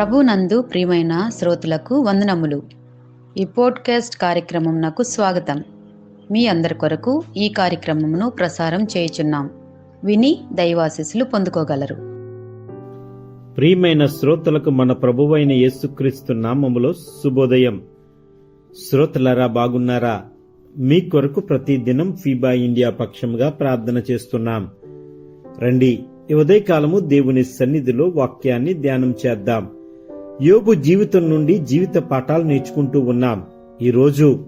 ప్రభునందు ప్రియమైన శ్రోతలకు వందనములు. ఈ పోడ్కాస్ట్ కార్యక్రమం నాకు స్వాగతం. మీ అందరి కొరకు ఈ కార్యక్రమమును ప్రసారం చేయుచున్నాం. విని దైవాశీస్సులు పొందుకోగలరు. ప్రియమైన శ్రోతలకు మన ప్రభువైన యేసుక్రీస్తు నామములో శుభోదయం. శ్రోతలరా బాగున్నారా? మీ కొరకు ప్రతిదినం ఫీబా ఇండియా పక్షంగా ప్రార్థన చేస్తున్నాం. రండి ఈ ఉదయకాలము దేవుని సన్నిధిలో వాక్యాన్ని ధ్యానం చేద్దాం. యోబు జీవితం నుండి జీవిత పాఠాలు నేర్చుకుంటూ ఉన్నాం. ఈరోజు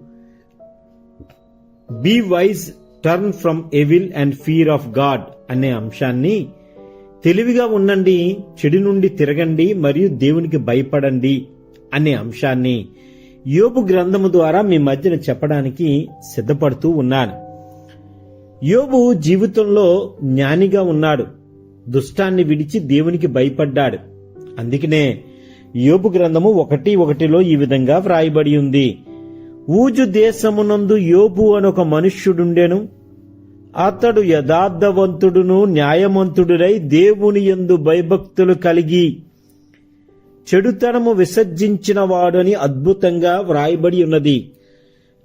be wise turn from evil and fear of God అనే అంశాన్ని తెలివిగా ఉండండి చెడు నుండి తిరగండి మరియు దేవునికి భయపడండి అనే అంశాన్ని యోబు గ్రంథము ద్వారా మీ మధ్యన చెప్పడానికి సిద్ధపడుతూ ఉన్నాను. యోబు జీవితంలో జ్ఞానిగా ఉన్నాడు. దుష్టాన్ని విడిచి దేవునికి భయపడ్డాడు. అందుకనే యోబు గ్రంథము ఒకటి ఒకటిలో ఈ విధంగా వ్రాయబడి ఉంది. ఊజు దేశమునందు యోబు అనొక మనుష్యుడుండెను. అతడు యథార్థవంతుడును న్యాయవంతుడునై దేవుని యందు భయభక్తులు కలిగి చెడుతనము విసర్జించిన వాడని అద్భుతంగా వ్రాయబడి ఉన్నది.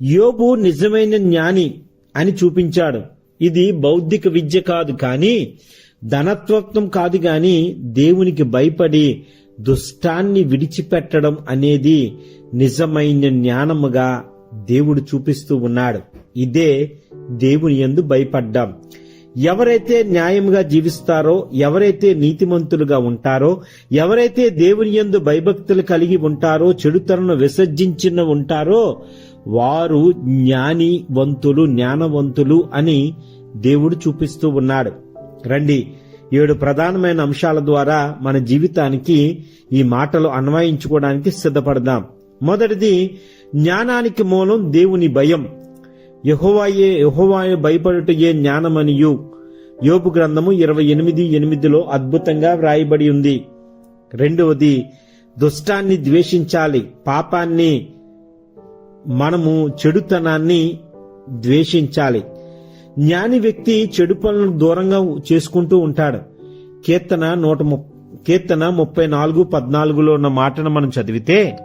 యోబు నిజమైన జ్ఞాని అని చూపించాడు. ఇది బౌద్ధిక విద్య కాదు కానీ ధనత్వత్వం కాదు గాని దేవునికి భయపడి దుష్టాన్ని విడిచిపెట్టడం అనేది నిజమైన జ్ఞానముగా దేవుడు చూపిస్తూ ఉన్నాడు. ఇదే దేవుని యందు భయపడ్డాం. ఎవరైతే న్యాయముగా జీవిస్తారో ఎవరైతే నీతిమంతులుగా ఉంటారో ఎవరైతే దేవుని యందు భయభక్తులు కలిగి ఉంటారో చెడుతనను విసర్జించిన ఉంటారో వారు జ్ఞానివంతులు జ్ఞానవంతులు అని దేవుడు చూపిస్తూ ఉన్నాడు. రండి ఏడు ప్రధానమైన అంశాల ద్వారా మన జీవితానికి ఈ మాటలు అన్వయించుకోవడానికి సిద్ధపడదాం. మొదటిది జ్ఞానానికి మూలం దేవుని భయం. యహోవాయే యహోవాయ భయపడుటయే జ్ఞానమనియు. యోపు గ్రంథము ఇరవై ఎనిమిది ఎనిమిదిలో అద్భుతంగా వ్రాయబడి ఉంది. రెండవది దుష్టాన్ని ద్వేషించాలి. పాపాన్ని మనము చెడుతనాన్ని ద్వేషించాలి. జ్ఞాని వ్యక్తి చెడు పనులను దూరంగా చేసుకుంటూ ఉంటాడు. కీర్తన నూట కీర్తన ముప్పై నాలుగు పద్నాలుగులో ఉన్న మాటను మనం చదివితే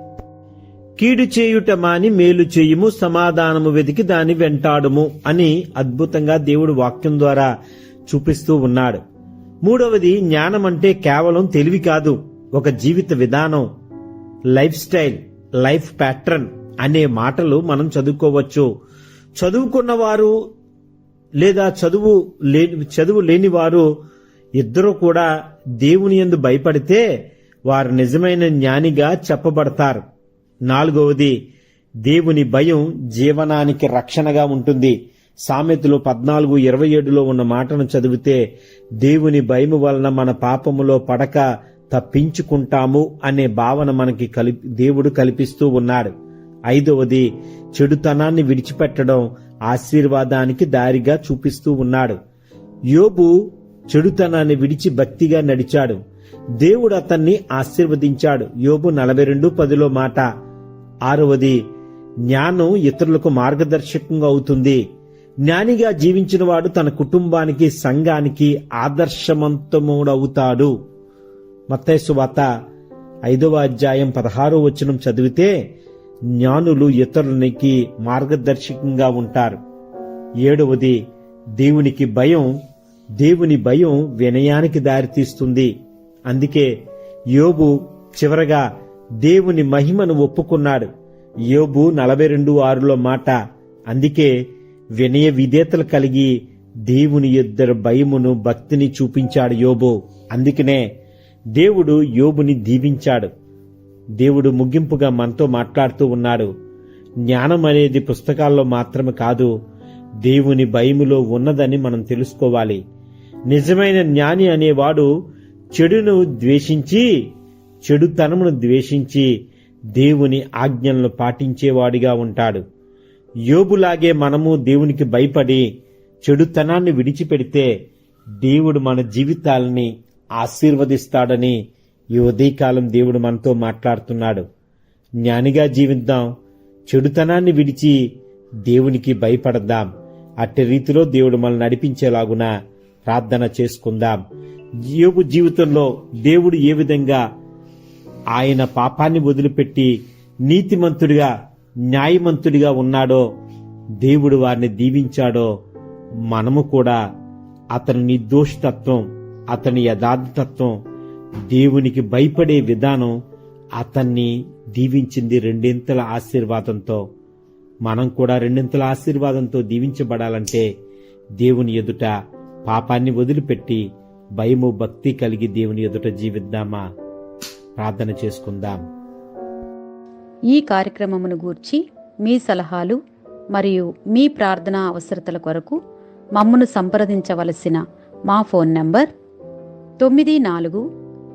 కీడు చేయుట మాని మేలు చేయుము సమాధానము వెతికి దాని వెంటాడుము అని అద్భుతంగా దేవుడు వాక్యం ద్వారా చూపిస్తూ ఉన్నాడు. మూడవది జ్ఞానం అంటే కేవలం తెలివి కాదు ఒక జీవిత విధానం లైఫ్ స్టైల్ లైఫ్ ప్యాటర్న్ అనే మాటలు మనం చదువుకోవచ్చు. చదువుకున్న వారు లేదా చదువు లేని చదువు లేని వారు ఇద్దరు కూడా దేవుని యందు భయపడితే వారు నిజమైన జ్ఞానిగా చెప్పబడతారు. నాలుగవది దేవుని భయం జీవనానికి రక్షణగా ఉంటుంది. సామెతలు పద్నాలుగు ఇరవై ఏడులో ఉన్న మాటను చదివితే దేవుని భయము వలన మన పాపములో పడక తప్పించుకుంటాము అనే భావన మనకి కలి దేవుడు కల్పిస్తూ ఉన్నాడు. ఐదవది చెడుతనాన్ని విడిచిపెట్టడం ఆశీర్వాదానికి దారిగా చూపిస్తూ ఉన్నాడు. యోబు చెడుతనాన్ని విడిచి భక్తిగా నడిచాడు. దేవుడు అతన్ని ఆశీర్వదించాడు. యోబు నలభై రెండు పదిలో మాట. ఆరవది జ్ఞానం ఇతరులకు మార్గదర్శకంగా అవుతుంది. జ్ఞానిగా జీవించిన వాడు తన కుటుంబానికి సంఘానికి ఆదర్శవంతముడవుతాడు. మత్తైసు వార్త ఐదవ అధ్యాయం పదహారో వచనం చదివితే జ్ఞానులు ఇతరునికి మార్గదర్శకంగా ఉంటారు. ఏడవది దేవునికి భయం దేవుని భయం వినయానికి దారితీస్తుంది. అందుకే యోబు చివరగా దేవుని మహిమను ఒప్పుకున్నాడు. యోబు నలభై రెండు ఆరులో మాట అందుకే వినయ విధేతలు కలిగి దేవుని ఇద్దరు భయమును భక్తిని చూపించాడు యోబు. అందుకనే దేవుడు యోబుని దీవించాడు. దేవుడు ముగింపుగా మనతో మాట్లాడుతూ ఉన్నాడు. జ్ఞానం అనేది పుస్తకాల్లో మాత్రమే కాదు దేవుని భయములో ఉన్నదని మనం తెలుసుకోవాలి. నిజమైన జ్ఞాని అనేవాడు చెడును ద్వేషించి చెడుతనమును ద్వేషించి దేవుని ఆజ్ఞలను పాటించేవాడిగా ఉంటాడు. యోబులాగే మనము దేవునికి భయపడి చెడుతనాన్ని విడిచిపెడితే దేవుడు మన జీవితాలని ఆశీర్వదిస్తాడని ఈ ఉదయకాలం దేవుడు మనతో మాట్లాడుతున్నాడు. జ్ఞానిగా జీవిద్దాం చెడుతనాన్ని విడిచి దేవునికి భయపడదాం అట్టి రీతిలో దేవుడు మనల్ని నడిపించేలాగున ప్రార్థన చేసుకుందాం. యోగు జీవితంలో దేవుడు ఏ విధంగా ఆయన పాపాన్ని వదిలిపెట్టి నీతిమంతుడిగా న్యాయమంతుడిగా ఉన్నాడో దేవుడు వారిని దీవించాడో మనము కూడా అతని నిర్దోషతత్వం అతని యథార్థతత్వం దేవునికి భయపడే విధానం అతన్ని దీవించింది రెండింతల ఆశీర్వాదంతో. మనం కూడా రెండింతల ఆశీర్వాదంతో దీవించబడాలంటే దేవుని ఎదుట పాపాన్ని వదిలిపెట్టి భయము భక్తి కలిగి దేవుని ఎదుట జీవిద్దామా? ప్రార్థన చేసుకుందాం. ఈ కార్యక్రమమును గూర్చి మీ సలహాలు మరియు మీ ప్రార్థనా అవసరతల కొరకు మమ్మను సంప్రదించవలసిన మా ఫోన్ నంబర్ తొమ్మిది నాలుగు